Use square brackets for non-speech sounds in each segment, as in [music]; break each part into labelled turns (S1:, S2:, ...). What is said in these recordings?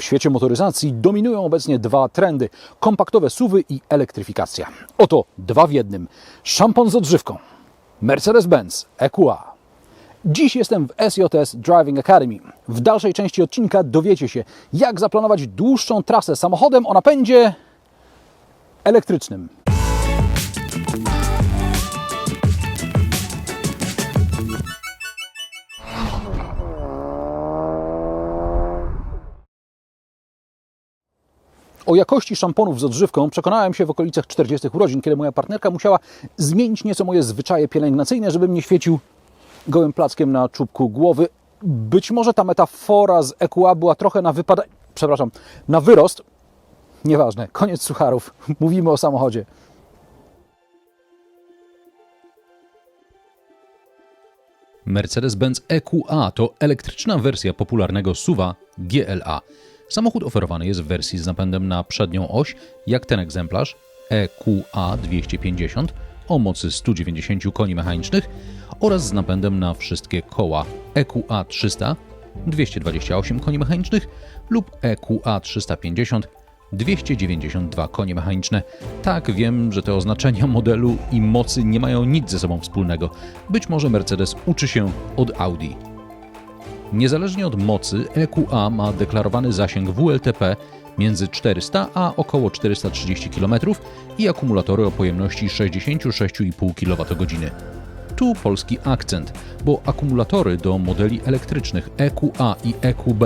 S1: W świecie motoryzacji dominują obecnie dwa trendy: kompaktowe suwy i elektryfikacja. Oto dwa w jednym: szampon z odżywką. Mercedes-Benz EQA. Dziś jestem w SJS Driving Academy. W dalszej części odcinka dowiecie się, jak zaplanować dłuższą trasę samochodem o napędzie elektrycznym. O jakości szamponów z odżywką przekonałem się w okolicach 40 urodzin, kiedy moja partnerka musiała zmienić nieco moje zwyczaje pielęgnacyjne, żebym nie świecił gołym plackiem na czubku głowy. Być może ta metafora z EQA była trochę na wypada... przepraszam, na wyrost. Nieważne, koniec sucharów. [laughs] Mówimy o samochodzie. Mercedes-Benz EQA to elektryczna wersja popularnego SUVa GLA. Samochód oferowany jest w wersji z napędem na przednią oś, jak ten egzemplarz EQA 250 o mocy 190 koni mechanicznych oraz z napędem na wszystkie koła EQA 300 228 koni mechanicznych lub EQA 350 292 konie mechaniczne. Tak, wiem, że te oznaczenia modelu i mocy nie mają nic ze sobą wspólnego. Być może Mercedes uczy się od Audi. Niezależnie od mocy, EQA ma deklarowany zasięg WLTP między 400 a około 430 km i akumulatory o pojemności 66,5 kWh. Tu polski akcent, bo akumulatory do modeli elektrycznych EQA i EQB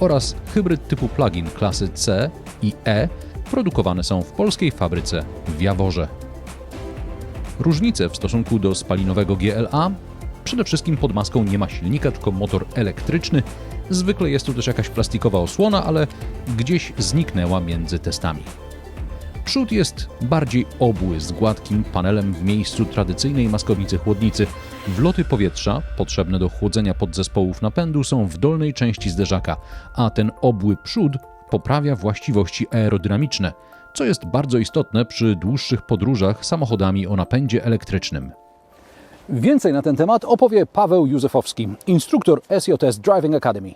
S1: oraz hybryd typu plug-in klasy C i E produkowane są w polskiej fabryce w Jaworze. Różnice w stosunku do spalinowego GLA Przede wszystkim pod maską nie ma silnika, tylko motor elektryczny. Zwykle jest tu też jakaś plastikowa osłona, ale gdzieś zniknęła między testami. Przód jest bardziej obły, z gładkim panelem w miejscu tradycyjnej maskownicy chłodnicy. Wloty powietrza, potrzebne do chłodzenia podzespołów napędu, są w dolnej części zderzaka, a ten obły przód poprawia właściwości aerodynamiczne, co jest bardzo istotne przy dłuższych podróżach samochodami o napędzie elektrycznym. Więcej na ten temat opowie Paweł Józefowski, instruktor SJS Driving Academy.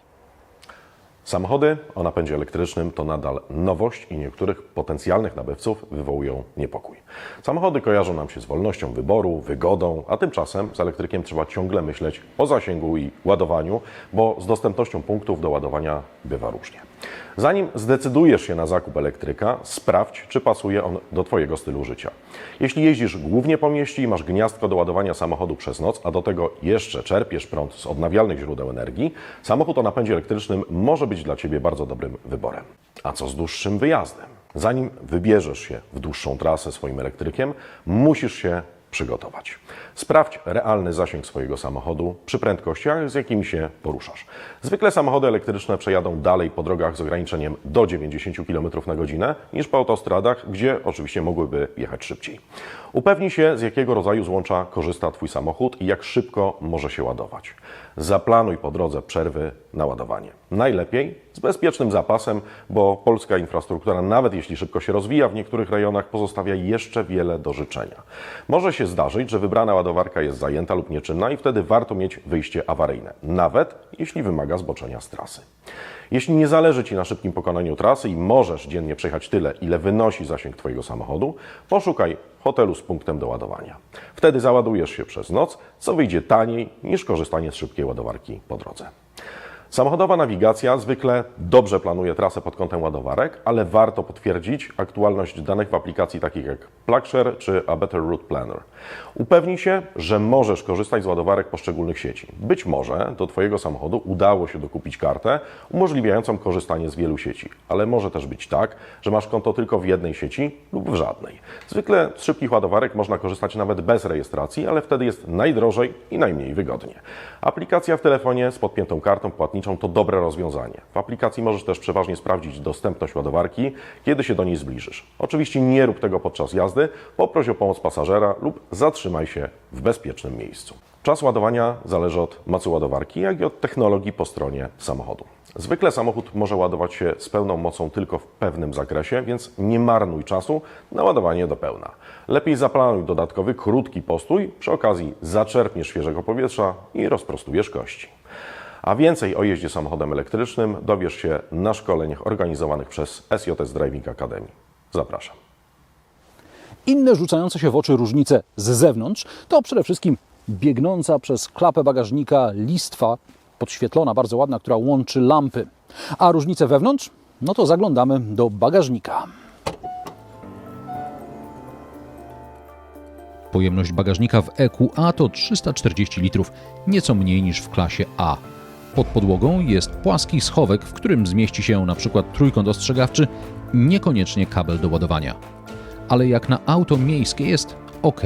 S2: Samochody o napędzie elektrycznym to nadal nowość i niektórych potencjalnych nabywców wywołują niepokój. Samochody kojarzą nam się z wolnością wyboru, wygodą, a tymczasem z elektrykiem trzeba ciągle myśleć o zasięgu i ładowaniu, bo z dostępnością punktów do ładowania bywa różnie. Zanim zdecydujesz się na zakup elektryka, sprawdź, czy pasuje on do Twojego stylu życia. Jeśli jeździsz głównie po mieście i masz gniazdko do ładowania samochodu przez noc, a do tego jeszcze czerpiesz prąd z odnawialnych źródeł energii, samochód o napędzie elektrycznym może być dla Ciebie bardzo dobrym wyborem. A co z dłuższym wyjazdem? Zanim wybierzesz się w dłuższą trasę swoim elektrykiem, musisz się przygotować. Sprawdź realny zasięg swojego samochodu przy prędkościach, z jakimi się poruszasz. Zwykle samochody elektryczne przejadą dalej po drogach z ograniczeniem do 90 km na godzinę niż po autostradach, gdzie oczywiście mogłyby jechać szybciej. Upewnij się, z jakiego rodzaju złącza korzysta Twój samochód i jak szybko może się ładować. Zaplanuj po drodze przerwy na ładowanie. Najlepiej z bezpiecznym zapasem, bo polska infrastruktura, nawet jeśli szybko się rozwija, w niektórych rejonach pozostawia jeszcze wiele do życzenia. Może się zdarzyć, że wybrana ładowarka jest zajęta lub nieczynna i wtedy warto mieć wyjście awaryjne, nawet jeśli wymaga zboczenia z trasy. Jeśli nie zależy Ci na szybkim pokonaniu trasy i możesz dziennie przejechać tyle, ile wynosi zasięg Twojego samochodu, poszukaj hotelu z punktem do ładowania. Wtedy załadujesz się przez noc, co wyjdzie taniej niż korzystanie z szybkiej ładowarki po drodze. Samochodowa nawigacja zwykle dobrze planuje trasę pod kątem ładowarek, ale warto potwierdzić aktualność danych w aplikacji takich jak PlugShare czy A Better Route Planner. Upewnij się, że możesz korzystać z ładowarek poszczególnych sieci. Być może do Twojego samochodu udało się dokupić kartę umożliwiającą korzystanie z wielu sieci, ale może też być tak, że masz konto tylko w jednej sieci lub w żadnej. Zwykle z szybkich ładowarek można korzystać nawet bez rejestracji, ale wtedy jest najdrożej i najmniej wygodnie. Aplikacja w telefonie z podpiętą kartą płatniczą to dobre rozwiązanie. W aplikacji możesz też przeważnie sprawdzić dostępność ładowarki, kiedy się do niej zbliżysz. Oczywiście nie rób tego podczas jazdy, poproś o pomoc pasażera lub zatrzymaj się w bezpiecznym miejscu. Czas ładowania zależy od mocy ładowarki, jak i od technologii po stronie samochodu. Zwykle samochód może ładować się z pełną mocą tylko w pewnym zakresie, więc nie marnuj czasu na ładowanie do pełna. Lepiej zaplanuj dodatkowy krótki postój, przy okazji zaczerpniesz świeżego powietrza i rozprostujesz kości. A więcej o jeździe samochodem elektrycznym dowiesz się na szkoleniach organizowanych przez SJS Driving Academy. Zapraszam.
S3: Inne rzucające się w oczy różnice z zewnątrz to przede wszystkim biegnąca przez klapę bagażnika listwa podświetlona, bardzo ładna, która łączy lampy. A różnice wewnątrz? No to zaglądamy do bagażnika.
S1: Pojemność bagażnika w EQA to 340 litrów, nieco mniej niż w klasie A. Pod podłogą jest płaski schowek, w którym zmieści się np. trójkąt ostrzegawczy, niekoniecznie kabel do ładowania. Ale jak na auto miejskie jest ok.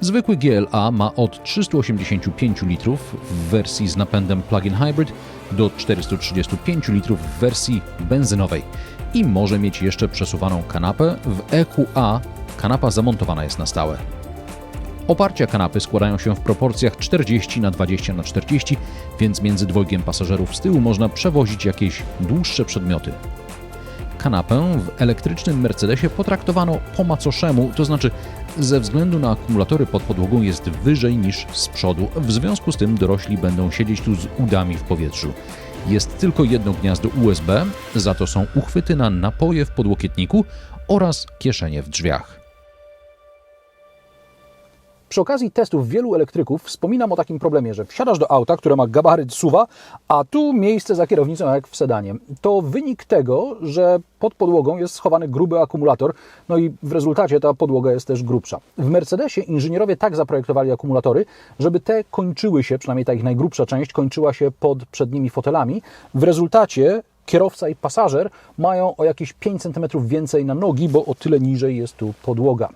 S1: Zwykły GLA ma od 385 litrów w wersji z napędem plug-in hybrid do 435 litrów w wersji benzynowej i może mieć jeszcze przesuwaną kanapę. W EQA kanapa zamontowana jest na stałe. Oparcia kanapy składają się w proporcjach 40 na 20 na 40, więc między dwojgiem pasażerów z tyłu można przewozić jakieś dłuższe przedmioty. Kanapę w elektrycznym Mercedesie potraktowano po macoszemu, to znaczy ze względu na akumulatory pod podłogą jest wyżej niż z przodu, w związku z tym dorośli będą siedzieć tu z udami w powietrzu. Jest tylko jedno gniazdo USB, za to są uchwyty na napoje w podłokietniku oraz kieszenie w drzwiach.
S3: Przy okazji testów wielu elektryków wspominam o takim problemie, że wsiadasz do auta, które ma gabaryt suwa, a tu miejsce za kierownicą jak w sedanie. To wynik tego, że pod podłogą jest schowany gruby akumulator, no i w rezultacie ta podłoga jest też grubsza. W Mercedesie inżynierowie tak zaprojektowali akumulatory, żeby te kończyły się, przynajmniej ta ich najgrubsza część, kończyła się pod przednimi fotelami. W rezultacie kierowca i pasażer mają o jakieś 5 cm więcej na nogi, bo o tyle niżej jest tu podłoga.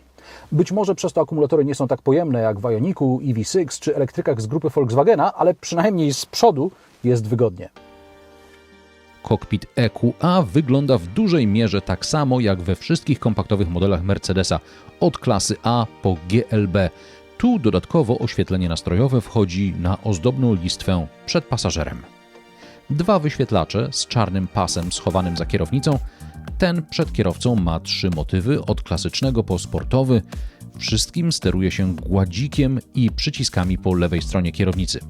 S3: Być może przez to akumulatory nie są tak pojemne jak w Ioniku, EV6 czy elektrykach z grupy Volkswagena, ale przynajmniej z przodu jest wygodnie.
S1: Kokpit EQA wygląda w dużej mierze tak samo jak we wszystkich kompaktowych modelach Mercedesa, od klasy A po GLB. Tu dodatkowo oświetlenie nastrojowe wchodzi na ozdobną listwę przed pasażerem. Dwa wyświetlacze z czarnym pasem schowanym za kierownicą. Ten przed kierowcą ma trzy motywy, od klasycznego po sportowy. Wszystkim steruje się gładzikiem i przyciskami po lewej stronie kierownicy.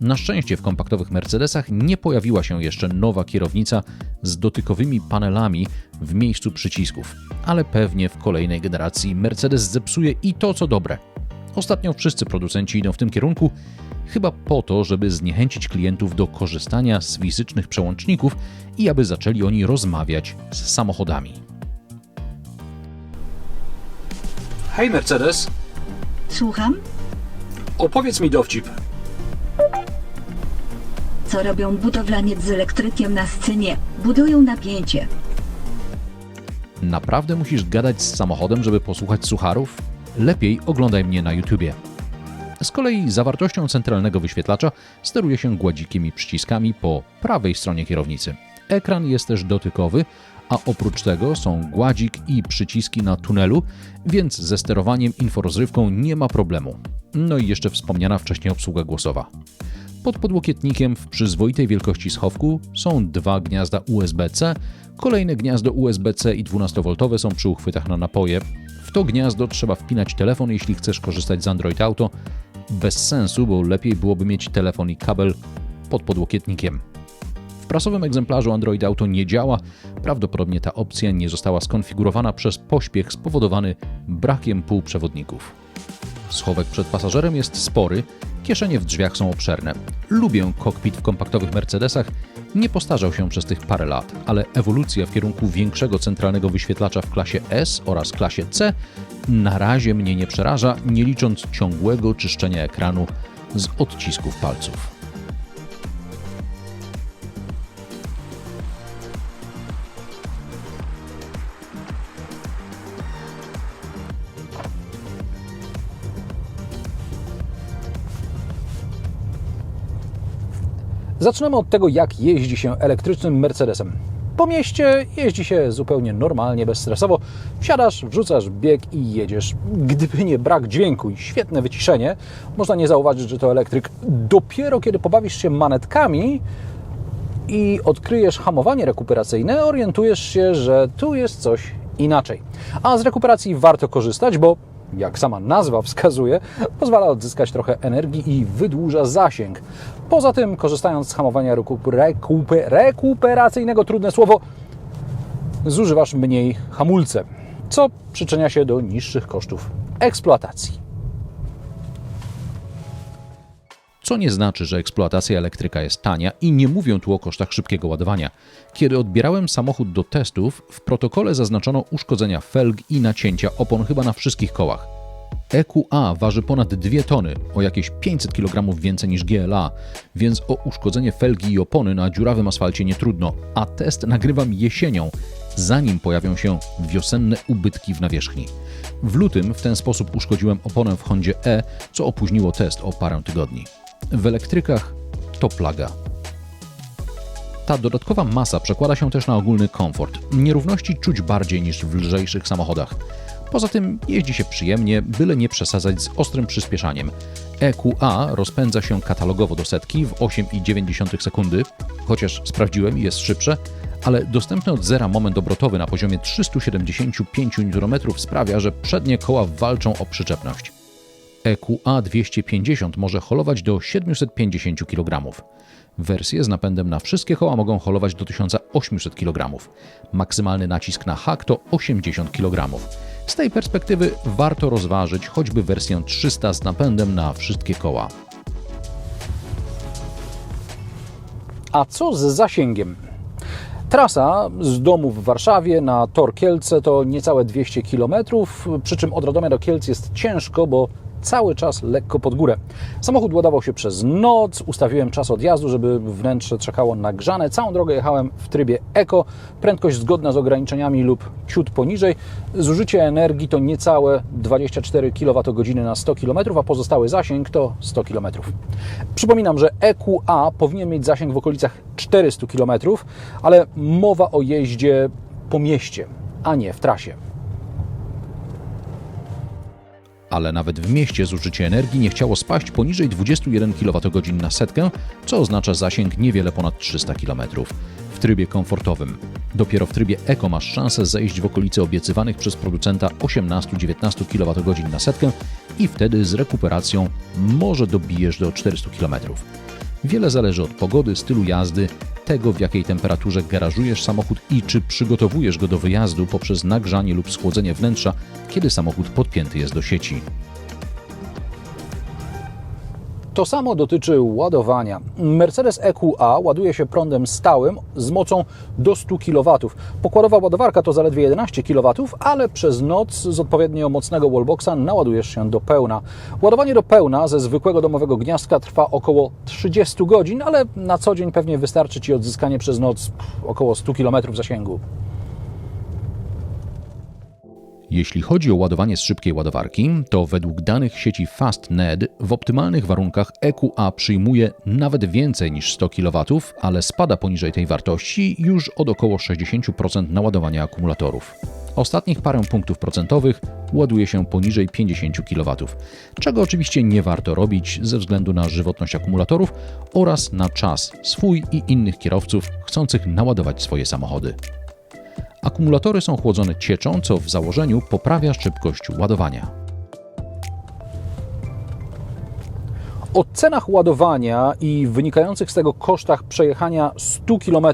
S1: Na szczęście w kompaktowych Mercedesach nie pojawiła się jeszcze nowa kierownica z dotykowymi panelami w miejscu przycisków, ale pewnie w kolejnej generacji Mercedes zepsuje i to co dobre. Ostatnio wszyscy producenci idą w tym kierunku, chyba po to, żeby zniechęcić klientów do korzystania z fizycznych przełączników i aby zaczęli oni rozmawiać z samochodami.
S3: Hej Mercedes,
S4: Słucham?
S3: opowiedz mi dowcip.
S4: Co robią budowlaniec z elektrykiem na scenie? Budują napięcie.
S1: Naprawdę musisz gadać z samochodem, żeby posłuchać sucharów? Lepiej oglądaj mnie na YouTubie. Z kolei zawartością centralnego wyświetlacza steruje się gładzikiem i przyciskami po prawej stronie kierownicy. Ekran jest też dotykowy, a oprócz tego są gładzik i przyciski na tunelu, więc ze sterowaniem inforozrywką nie ma problemu. No i jeszcze wspomniana wcześniej obsługa głosowa. Pod podłokietnikiem w przyzwoitej wielkości schowku są dwa gniazda USB-C, kolejne gniazdo USB-C i 12V są przy uchwytach na napoje. W to gniazdo trzeba wpinać telefon, jeśli chcesz korzystać z Android Auto. Bez sensu, bo lepiej byłoby mieć telefon i kabel pod podłokietnikiem. W prasowym egzemplarzu Android Auto nie działa. Prawdopodobnie ta opcja nie została skonfigurowana przez pośpiech spowodowany brakiem półprzewodników. Schowek przed pasażerem jest spory, kieszenie w drzwiach są obszerne. Lubię kokpit w kompaktowych Mercedesach. Nie postarzał się przez tych parę lat, ale ewolucja w kierunku większego centralnego wyświetlacza w klasie S oraz klasie C na razie mnie nie przeraża, nie licząc ciągłego czyszczenia ekranu z odcisków palców.
S3: Zaczynamy od tego, jak jeździ się elektrycznym Mercedesem. Po mieście jeździ się zupełnie normalnie, bezstresowo. Wsiadasz, wrzucasz bieg i jedziesz. Gdyby nie brak dźwięku i świetne wyciszenie, można nie zauważyć, że to elektryk. Dopiero kiedy pobawisz się manetkami i odkryjesz hamowanie rekuperacyjne, orientujesz się, że tu jest coś inaczej. A z rekuperacji warto korzystać, bo jak sama nazwa wskazuje, pozwala odzyskać trochę energii i wydłuża zasięg. Poza tym, korzystając z hamowania rekuper- rekuper- rekuperacyjnego, trudne słowo, zużywasz mniej hamulce, co przyczynia się do niższych kosztów eksploatacji.
S1: Co nie znaczy, że eksploatacja elektryka jest tania i nie mówię tu o kosztach szybkiego ładowania. Kiedy odbierałem samochód do testów, w protokole zaznaczono uszkodzenia felg i nacięcia opon chyba na wszystkich kołach. EQA waży ponad 2 tony, o jakieś 500 kg więcej niż GLA, więc o uszkodzenie felgi i opony na dziurawym asfalcie nie trudno, a test nagrywam jesienią, zanim pojawią się wiosenne ubytki w nawierzchni. W lutym w ten sposób uszkodziłem oponę w Hondzie E, co opóźniło test o parę tygodni. W elektrykach to plaga. Ta dodatkowa masa przekłada się też na ogólny komfort. Nierówności czuć bardziej niż w lżejszych samochodach. Poza tym jeździ się przyjemnie, byle nie przesadzać z ostrym przyspieszaniem. EQA rozpędza się katalogowo do setki w 8,9 sekundy, chociaż sprawdziłem i jest szybsze, ale dostępny od zera moment obrotowy na poziomie 375 Nm sprawia, że przednie koła walczą o przyczepność. EQA 250 może holować do 750 kg. Wersje z napędem na wszystkie koła mogą holować do 1800 kg. Maksymalny nacisk na hak to 80 kg. Z tej perspektywy warto rozważyć choćby wersję 300 z napędem na wszystkie koła.
S3: A co z zasięgiem? Trasa z domu w Warszawie na tor Kielce to niecałe 200 km, przy czym od Radomia do Kielc jest ciężko, bo cały czas lekko pod górę. Samochód ładował się przez noc, ustawiłem czas odjazdu, żeby wnętrze czekało nagrzane. Całą drogę jechałem w trybie eko, prędkość zgodna z ograniczeniami lub ciut poniżej. Zużycie energii to niecałe 24 kWh na 100 km, a pozostały zasięg to 100 km. Przypominam, że EQA powinien mieć zasięg w okolicach 400 km, ale mowa o jeździe po mieście, a nie w trasie.
S1: Ale nawet w mieście zużycie energii nie chciało spaść poniżej 21 kWh na setkę, co oznacza zasięg niewiele ponad 300 km. W trybie komfortowym. Dopiero w trybie Eco masz szansę zejść w okolice obiecywanych przez producenta 18-19 kWh na setkę i wtedy z rekuperacją może dobijesz do 400 km. Wiele zależy od pogody, stylu jazdy, tego w jakiej temperaturze garażujesz samochód i czy przygotowujesz go do wyjazdu poprzez nagrzanie lub schłodzenie wnętrza, kiedy samochód podpięty jest do sieci.
S3: To samo dotyczy ładowania. Mercedes EQA ładuje się prądem stałym z mocą do 100 kW. Pokładowa ładowarka to zaledwie 11 kW, ale przez noc z odpowiednio mocnego wallboxa naładujesz się do pełna. Ładowanie do pełna ze zwykłego domowego gniazdka trwa około 30 godzin, ale na co dzień pewnie wystarczy Ci odzyskanie przez noc około 100 km zasięgu.
S1: Jeśli chodzi o ładowanie z szybkiej ładowarki, to według danych sieci FastNed w optymalnych warunkach EQA przyjmuje nawet więcej niż 100 kW, ale spada poniżej tej wartości już od około 60% naładowania akumulatorów. Ostatnich parę punktów procentowych ładuje się poniżej 50 kW, czego oczywiście nie warto robić ze względu na żywotność akumulatorów oraz na czas swój i innych kierowców chcących naładować swoje samochody. Akumulatory są chłodzone cieczą, co w założeniu poprawia szybkość ładowania.
S3: O cenach ładowania i wynikających z tego kosztach przejechania 100 km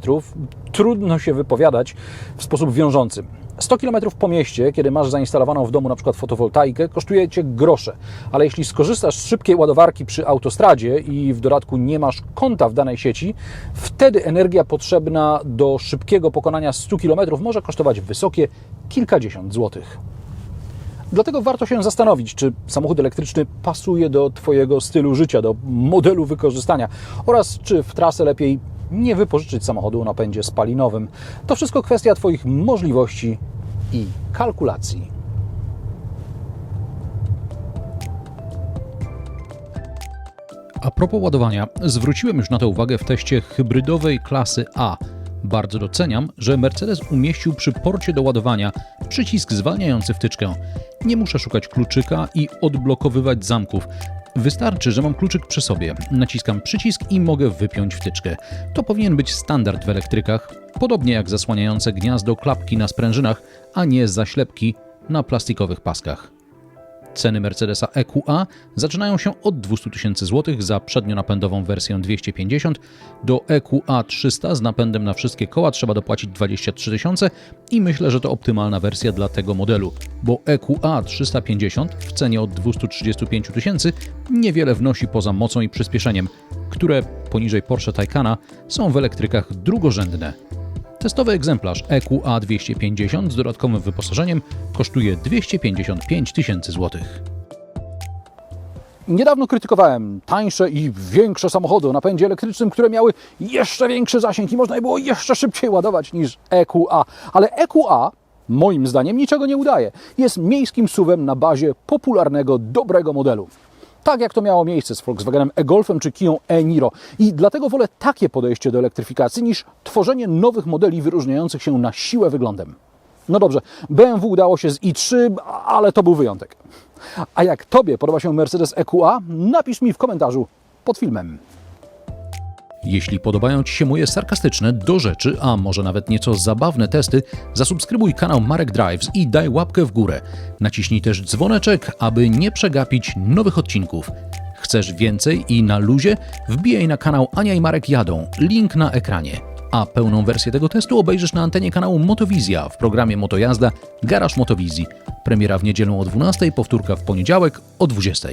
S3: trudno się wypowiadać w sposób wiążący. 100 km po mieście, kiedy masz zainstalowaną w domu na przykład fotowoltaikę, kosztuje Cię grosze. Ale jeśli skorzystasz z szybkiej ładowarki przy autostradzie i w dodatku nie masz konta w danej sieci, wtedy energia potrzebna do szybkiego pokonania 100 km może kosztować wysokie kilkadziesiąt złotych. Dlatego warto się zastanowić, czy samochód elektryczny pasuje do Twojego stylu życia, do modelu wykorzystania oraz czy w trasę lepiej nie wypożyczyć samochodu o napędzie spalinowym. To wszystko kwestia Twoich możliwości i kalkulacji.
S1: A propos ładowania, zwróciłem już na to uwagę w teście hybrydowej klasy A. Bardzo doceniam, że Mercedes umieścił przy porcie do ładowania przycisk zwalniający wtyczkę. Nie muszę szukać kluczyka i odblokowywać zamków. Wystarczy, że mam kluczyk przy sobie, naciskam przycisk i mogę wypiąć wtyczkę. To powinien być standard w elektrykach, podobnie jak zasłaniające gniazdo klapki na sprężynach, a nie zaślepki na plastikowych paskach. Ceny Mercedesa EQA zaczynają się od 200 tysięcy złotych za przednionapędową wersję 250, do EQA 300 z napędem na wszystkie koła trzeba dopłacić 23 tysiące i myślę, że to optymalna wersja dla tego modelu, bo EQA 350 w cenie od 235 tysięcy niewiele wnosi poza mocą i przyspieszeniem, które poniżej Porsche Taycana są w elektrykach drugorzędne. Testowy egzemplarz EQA 250 z dodatkowym wyposażeniem kosztuje 255 tysięcy złotych.
S3: Niedawno krytykowałem tańsze i większe samochody o napędzie elektrycznym, które miały jeszcze większy zasięg i można je było jeszcze szybciej ładować niż EQA. Ale EQA, moim zdaniem, niczego nie udaje. Jest miejskim suwem na bazie popularnego, dobrego modelu. Tak jak to miało miejsce z Volkswagenem e-Golfem czy Kią e-Niro. I dlatego wolę takie podejście do elektryfikacji niż tworzenie nowych modeli wyróżniających się na siłę wyglądem. No dobrze, BMW udało się z i3, ale to był wyjątek. A jak Tobie podoba się Mercedes EQA, napisz mi w komentarzu pod filmem.
S1: Jeśli podobają Ci się moje sarkastyczne, do rzeczy, a może nawet nieco zabawne testy, zasubskrybuj kanał Marek Drives i daj łapkę w górę. Naciśnij też dzwoneczek, aby nie przegapić nowych odcinków. Chcesz więcej i na luzie? Wbijaj na kanał Ania i Marek jadą. Link na ekranie. A pełną wersję tego testu obejrzysz na antenie kanału Motowizja w programie Motojazda Garaż Motowizji. Premiera w niedzielę o 12, powtórka w poniedziałek o 20.